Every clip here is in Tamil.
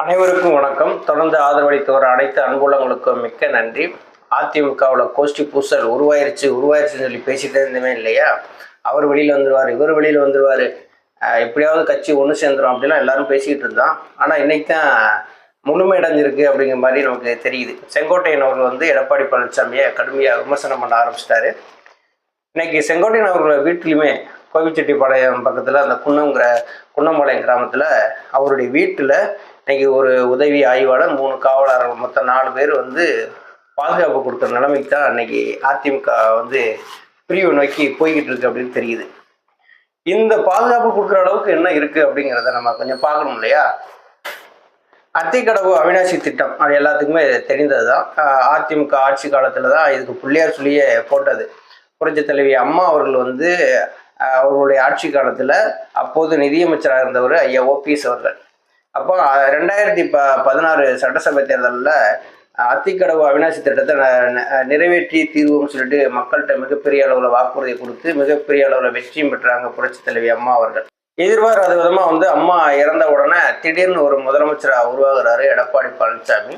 அனைவருக்கும் வணக்கம். தொடர்ந்து ஆதரவளித்து வர அனைத்து அன்புள்ளங்களுக்கும் மிக்க நன்றி. அதிமுகவில் கோஷ்டி பூசல் உருவாயிருச்சு உருவாயிருச்சுன்னு சொல்லி பேசிட்டே இருந்தவே இல்லையா? அவர் வெளியில் வந்துடுவார் இவர் வெளியில் வந்துடுவார் எப்படியாவது கட்சி ஒன்று சேர்ந்துரும் அப்படிலாம் எல்லாரும் பேசிக்கிட்டு இருந்தான் ஆனால் இன்னைக்கு தான் முழுமையடைஞ்சிருக்கு அப்படிங்கிற மாதிரி நமக்கு தெரியுது. செங்கோட்டையன் அவர்கள் வந்து எடப்பாடி பழனிசாமியை கடுமையாக விமர்சனம் பண்ண ஆரம்பிச்சிட்டாரு. இன்னைக்கு செங்கோட்டையன் அவர்கள் வீட்டிலுமே கோவிச்செட்டிப்பாளையம் பக்கத்தில் அந்த குன்னங்கிற குன்னம்பாளையம் கிராமத்தில் அவருடைய வீட்டில் இன்னைக்கு ஒரு உதவி ஆய்வாளர் மூணு காவலர்கள் மொத்தம் நாலு பேர் வந்து பாதுகாப்பு கொடுக்குற நிலைமைக்கு தான் இன்னைக்கு அதிமுக வந்து பிரிவு நோக்கி போய்கிட்டு இருக்கு அப்படின்னு தெரியுது. இந்த பாதுகாப்பு கொடுக்குற அளவுக்கு என்ன இருக்கு அப்படிங்கிறத நம்ம கொஞ்சம் பார்க்கணும் இல்லையா? அத்திக்கடவு அவினாசி திட்டம் அது எல்லாத்துக்குமே தெரிந்தது தான். அதிமுக ஆட்சி காலத்தில் தான் இதுக்கு பிள்ளையார் சொல்லியே போட்டது. புரட்சி தலைவி அம்மா அவர்கள் வந்து அவர்களுடைய ஆட்சி காலத்தில் அப்போது நிதியமைச்சராக இருந்தவர் ஐயா ஓபிஎஸ் அவர்கள். அப்போ ரெண்டாயிரத்தி ப பதினாறு சட்டசபை தேர்தலில் அத்திக்கடவு அவினாசி திட்டத்தை நிறைவேற்றி தீர்வுன்னு சொல்லிட்டு மக்கள்கிட்ட மிகப்பெரிய அளவில் வாக்குறுதி கொடுத்து மிகப்பெரிய அளவில் வெற்றியும் பெற்றாங்க புரட்சி தலைவி அம்மா அவர்கள். எதிர்பாராத விதமாக வந்து அம்மா இறந்த உடனே திடீர்னு ஒரு முதலமைச்சராக உருவாகிறாரு எடப்பாடி பழனிசாமி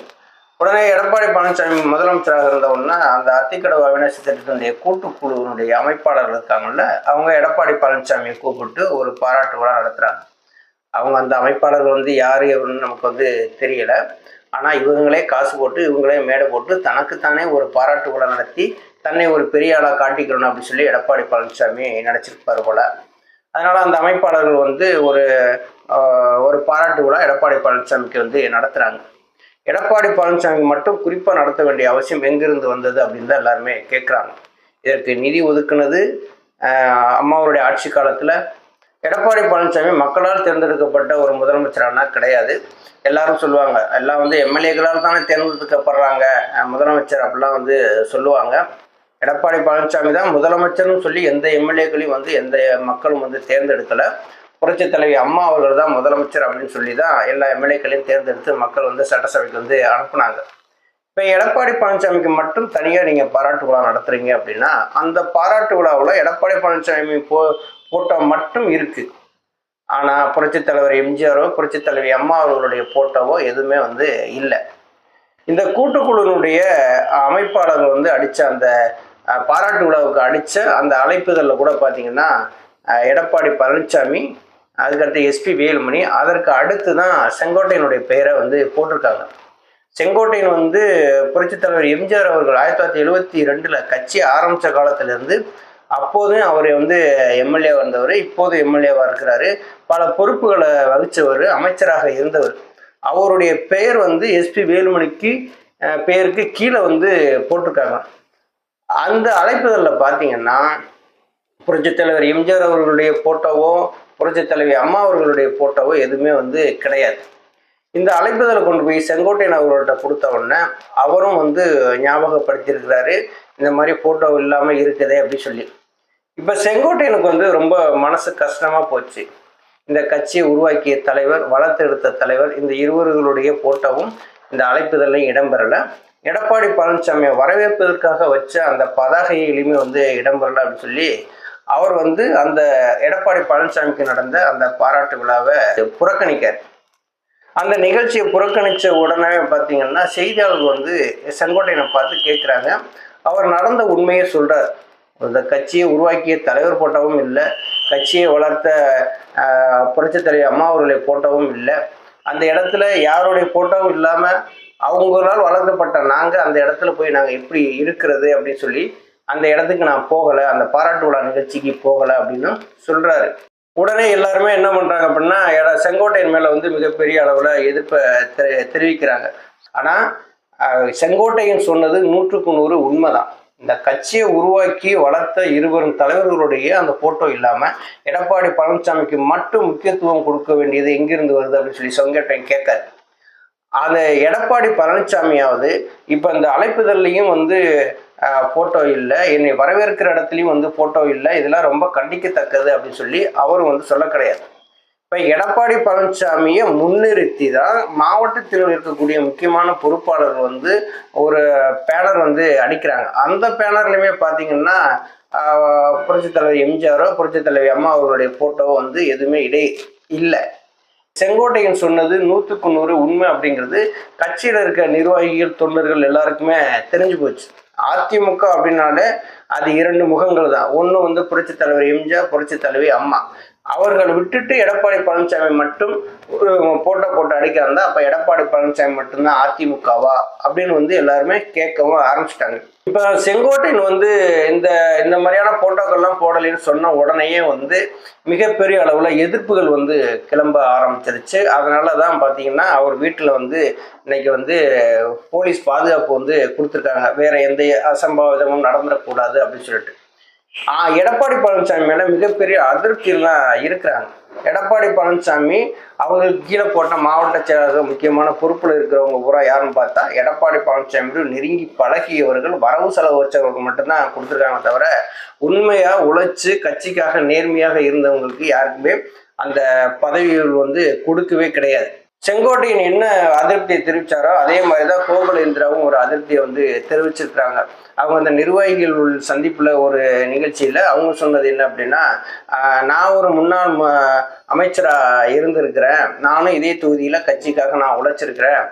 உடனே எடப்பாடி பழனிசாமி முதலமைச்சராக இருந்த உடனே அந்த அத்திக்கடவு அவினாசி திட்டத்தினுடைய கூட்டுக்குழுவினுடைய அமைப்பாளர்கள் இருக்காங்கல்ல அவங்க எடப்பாடி பழனிசாமியை கூப்பிட்டு ஒரு பாராட்டு விழா நடத்துகிறாங்க அவங்க அந்த அமைப்பாளர்கள் வந்து யார் எவருன்னு நமக்கு வந்து தெரியல. ஆனால் இவங்களே காசு போட்டு இவங்களே மேடை போட்டு தனக்குத்தானே ஒரு பாராட்டு விழா நடத்தி தன்னை ஒரு பெரிய ஆளாக காட்டிக்கணும் அப்படின்னு சொல்லி எடப்பாடி பழனிசாமி நினச்சிருப்பார் போல. அதனால் அந்த அமைப்பாளர்கள் வந்து ஒரு ஒரு பாராட்டு விழா எடப்பாடி பழனிசாமிக்கு வந்து நடத்துகிறாங்க எடப்பாடி பழனிசாமி மட்டும் குறிப்பாக நடத்த வேண்டிய அவசியம் எங்கிருந்து வந்தது அப்படின்னு தான் எல்லாருமே கேட்குறாங்க இதற்கு நிதி ஒதுக்குனது அம்மாவருடைய ஆட்சி காலத்தில் எடப்பாடி பழனிசாமி மக்களால் தேர்ந்தெடுக்கப்பட்ட ஒரு முதலமைச்சரானா கிடையாது. எல்லாரும் சொல்லுவாங்க. எல்லாம் வந்து எம்எல்ஏக்களால் தானே தேர்ந்தெடுக்கப்படுறாங்க. முதலமைச்சர் அப்படிலாம் வந்து சொல்லுவாங்க. எடப்பாடி பழனிசாமி தான் முதலமைச்சர்னு சொல்லி எந்த எம்எல்ஏக்களையும் வந்து எந்த மக்களும் வந்து தேர்ந்தெடுக்கலை. புரட்சி தலைவி அம்மா அவர்கள் தான் முதலமைச்சர் அப்படின்னு சொல்லி தான் எல்லா எம்எல்ஏக்களையும் தேர்ந்தெடுத்து மக்கள் வந்து சட்டசபைக்கு வந்து அனுப்புனாங்க. இப்போ எடப்பாடி பழனிசாமிக்கு மட்டும் தனியாக நீங்கள் பாராட்டு விழா நடத்துறீங்க அப்படின்னா அந்த பாராட்டு விழாவில் எடப்பாடி பழனிசாமி போ போட்டோ மட்டும் இருக்கு. ஆனால் புரட்சித் தலைவர் எம்ஜிஆரோ புரட்சித் தலைவி அம்மா அவர்களுடைய போட்டோவோ எதுவுமே வந்து இல்லை. இந்த கூட்டுக்குழுவினுடைய அமைப்பாளர்கள் வந்து அடித்த அந்த பாராட்டு விழாவுக்கு அடித்த அந்த அழைப்புகளில் கூட பார்த்தீங்கன்னா எடப்பாடி பழனிசாமி அதுக்கடுத்து எஸ்பி வேலுமணி அதற்கு அடுத்து தான் செங்கோட்டையனுடைய பெயரை வந்து போட்டிருக்காங்க. செங்கோட்டையன் வந்து புரட்சித் தலைவர் எம்ஜிஆர் அவர்கள் ஆயிரத்தி தொள்ளாயிரத்தி எழுபத்தி ரெண்டில் கட்சி ஆரம்பித்த காலத்திலேருந்து அப்போதும் அவர் வந்து எம்எல்ஏ வந்தவர் இப்போது எம்எல்ஏவாக இருக்கிறாரு. பல பொறுப்புகளை வகித்தவர் அமைச்சராக இருந்தவர். அவருடைய பெயர் வந்து எஸ்பி வேலுமணிக்கு பெயருக்கு கீழே வந்து போட்டிருக்காங்க. அந்த அழைப்புகளில் பார்த்தீங்கன்னா புரட்சித் தலைவர் எம்ஜிஆர் அவர்களுடைய போட்டோவோ புரட்சித் தலைவி அம்மா அவர்களுடைய போட்டோவோ எதுவுமே வந்து கிடையாது. இந்த அழைப்புதலை கொண்டு போய் செங்கோட்டையன் அவர்கள்ட்ட கொடுத்த உடனே அவரும் வந்து ஞாபகப்படுத்தியிருக்கிறாரு இந்த மாதிரி ஃபோட்டோ இல்லாமல் இருக்குதே அப்படின்னு சொல்லி. இப்போ செங்கோட்டையனுக்கு வந்து ரொம்ப மனசு கஷ்டமாக போச்சு. இந்த கட்சியை உருவாக்கிய தலைவர் வளர்த்தெடுத்த தலைவர் இந்த இருவர்களுடைய போட்டோவும் இந்த அழைப்புதலையும் இடம்பெறலை. எடப்பாடி பழனிசாமியை வரவேற்பதற்காக வச்ச அந்த பதாகையிலுமே வந்து இடம்பெறலை அப்படின்னு சொல்லி அவர் வந்து அந்த எடப்பாடி பழனிசாமிக்கு நடந்த அந்த பாராட்டு விழாவை புறக்கணிக்கார். அந்த நிகழ்ச்சியை புறக்கணித்த உடனே பார்த்தீங்கன்னா செய்தியாளர்கள் வந்து செங்கோட்டையனை பார்த்து கேட்குறாங்க அவர் நடந்த உண்மையை சொல்கிறார் அந்த கட்சியை உருவாக்கிய தலைவர் போட்டவும் இல்லை கட்சியை வளர்த்த ஆஹ், புரட்சித் தலைவர் அம்மா அவர்களை போட்டவும் இல்லை. அந்த இடத்துல யாருடைய போட்டோவும் இல்லாமல் அவங்களால் வளர்க்கப்பட்ட நாங்கள் அந்த இடத்துல போய் நாங்கள் எப்படி இருக்கிறது அப்படின்னு சொல்லி அந்த இடத்துக்கு நான் போகலை அந்த பாராட்டு விழா நிகழ்ச்சிக்கு போகலை அப்படின்னு சொல்கிறாரு உடனே எல்லாருமே என்ன பண்ணுறாங்க அப்படின்னா எட- மேலே வந்து மிகப்பெரிய அளவில் எதிர்ப்பை தெ- தெரிவிக்கிறாங்க. ஆனால் செங்கோட்டையன் சொன்னது நூற்றுக்கு நூறு உண்மைதான். இந்த கட்சியை உருவாக்கி வளர்த்த இருவரும் தலைவர்களுடைய அந்த போட்டோ இல்லாமல் எடப்பாடி பழனிசாமிக்கு மட்டும் முக்கியத்துவம் கொடுக்க வேண்டியது எங்கிருந்து வருது அப்படின்னு சொல்லி செங்கோட்டையன் கேட்காரு. அந்த எடப்பாடி பழனிசாமியாவது இப்போ இந்த அழைப்புதல்லையும் வந்து ஃபோட்டோ இல்லை என்னை வரவேற்கிற இடத்துலையும் வந்து ஃபோட்டோ இல்லை இதெல்லாம் ரொம்ப கண்டிக்கத்தக்கது அப்படின்னு சொல்லி அவரும் வந்து சொல்ல கிடையாது. இப்போ எடப்பாடி பழனிசாமியை முன்னிறுத்தி தான் மாவட்டத்தில் இருக்கக்கூடிய முக்கியமான பொறுப்பாளர் வந்து ஒரு பேனர் வந்து அடிக்கிறாங்க. அந்த பேனர்லையுமே பார்த்தீங்கன்னா ஆஹ், தலைவர் எம்ஜிஆரோ புரட்சி தலைவி அம்மா அவர்களுடைய ஃபோட்டோவோ வந்து எதுவுமே இடை இல்லை. செங்கோட்டையன் சொன்னது நூற்றுக்கு நூறு உண்மை அப்படிங்கிறது கட்சியில் இருக்க நிர்வாகிகள் தொண்டர்கள் எல்லாருக்குமே தெரிஞ்சு போச்சு. அதிமுக அப்படின்னாலே அது இரண்டு முகங்கள் தான். ஒன்று வந்து புரட்சி தலைவர் எம்ஜிஆர் புரட்சி தலைவி அம்மா. அவர்கள் விட்டுட்டு எடப்பாடி பழனிசாமி மட்டும் போட்டோ போட்டு அடிக்கிறாங்க அப்போ எடப்பாடி பழனிசாமி மட்டும்தான் அதிமுகவா அப்படின்னு வந்து எல்லாருமே கேட்கவும் ஆரம்பிச்சிட்டாங்க. இப்போ செங்கோட்டையன் வந்து இந்த இந்த மாதிரியான போட்டோக்கள்லாம் போடலைன்னு சொன்ன உடனேயே வந்து மிகப்பெரிய அளவில் எதிர்ப்புகள் வந்து கிளம்ப ஆரம்பிச்சிருச்சு. அதனால தான் பார்த்தீங்கன்னா அவர் வீட்டில் வந்து இன்னைக்கு வந்து போலீஸ் பாதுகாப்பு வந்து கொடுத்துருக்காங்க. வேற எந்த அசம்பாவிதமும் நடந்துடக்கூடாது அப்படின்னு சொல்லிட்டு. எடப்பாடி பழனிசாமி மேல மிகப்பெரிய அதிருப்தியெல்லாம் இருக்கிறாங்க. எடப்பாடி பழனிசாமி அவங்களுக்கு கீழே போட்ட மாவட்ட செயலாளர்கள் முக்கியமான பொறுப்புல இருக்கிறவங்க பூரா யாருன்னு பார்த்தா எடப்பாடி பழனிசாமி நெருங்கி பழகியவர்கள் வரவு செலவு வச்சவங்களுக்கு மட்டும்தான் கொடுத்துருக்காங்க தவிர உண்மையா உழைச்சு கட்சிக்காக நேர்மையாக இருந்தவங்களுக்கு யாருக்குமே அந்த பதவிகள் வந்து கொடுக்கவே கிடையாது. செங்கோட்டையன் என்ன அதிருப்தியை தெரிவிச்சாரோ அதே மாதிரி தான் கோகுலேந்திராவும் ஒரு அதிருப்தியை வந்து தெரிவிச்சிருக்கிறாங்க. அவங்க அந்த நிர்வாகிகள் உள் சந்திப்பில் ஒரு நிகழ்ச்சியில் அவங்க சொன்னது என்ன அப்படின்னா நான் ஒரு முன்னாள் அமைச்சராக இருந்திருக்கிறேன். நானும் இதே தொகுதியில் கட்சிக்காக நான் உழைச்சிருக்கிறேன்.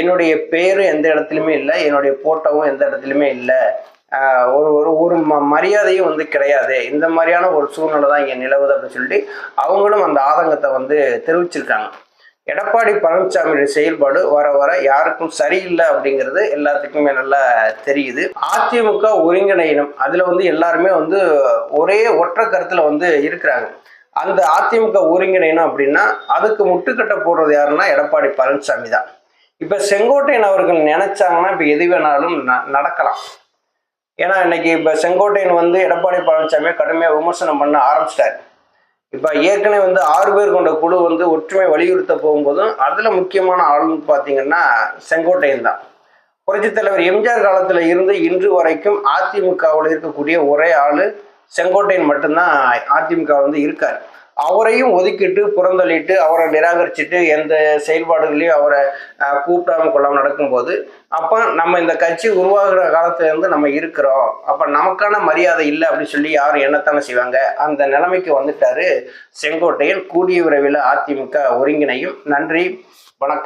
என்னுடைய பேரும் எந்த இடத்துலையுமே இல்லை. என்னுடைய போட்டோவும் எந்த இடத்துலையுமே இல்லை. ஒரு ஒரு ஒரு ம மரியாதையும் வந்து கிடையாது. இந்த மாதிரியான ஒரு சூழ்நிலை தான் இங்கே நிலவுது அப்படின்னு சொல்லிட்டு அவங்களும் அந்த ஆதங்கத்தை வந்து தெரிவிச்சிருக்காங்க. எடப்பாடி பழனிசாமியோட செயல்பாடு வர வர யாருக்கும் சரியில்லை அப்படிங்கிறது எல்லாத்துக்குமே நல்லா தெரியுது. அதிமுக ஒருங்கிணையினம். அதில் வந்து எல்லாருமே வந்து ஒரே ஒற்றை கருத்தில் வந்து இருக்கிறாங்க. அந்த அதிமுக ஒருங்கிணையினம் அப்படின்னா அதுக்கு முட்டுக்கட்டை போடுறது யாருன்னா எடப்பாடி பழனிசாமி தான். இப்போ செங்கோட்டையன் அவர்கள் நினைச்சாங்கன்னா இப்போ எது வேணாலும் ந- நடக்கலாம். ஏன்னா இன்னைக்கு இப்போ செங்கோட்டையன் வந்து எடப்பாடி பழனிசாமியை கடுமையாக விமர்சனம் பண்ண ஆரம்பிச்சிட்டாரு. இப்போ ஏற்கனவே வந்து ஆறு பேர் கொண்ட குழு வந்து ஒற்றுமை வலியுறுத்த போகும்போதும் அதில் முக்கியமான ஆளுன்னு பார்த்தீங்கன்னா செங்கோட்டையன் தான். புரட்சித் தலைவர் எம்ஜிஆர் காலத்தில் இருந்து இன்று வரைக்கும் அதிமுகவில் இருக்கக்கூடிய ஒரே ஆள் செங்கோட்டையன் மட்டும்தான் அதிமுக வந்து இருக்கார். அவரையும் ஒதுக்கிட்டு புறந்தள்ளிட்டு அவரை நிராகரிச்சுட்டு எந்த செயல்பாடுகளையும் அவரை அஹ், கூப்பிடாம நடக்கும்போது அப்போ நம்ம இந்த கட்சி உருவாகிற காலத்துல இருந்து நம்ம இருக்கிறோம். அப்போ நமக்கான மரியாதை இல்லை அப்படின்னு சொல்லி யாரும் என்னத்தானே செய்வாங்க? அந்த நிலைமைக்கு வந்துட்டாரு செங்கோட்டையன். கூடிய விரைவில் அதிமுக ஒருங்கிணையும். நன்றி வணக்கம்.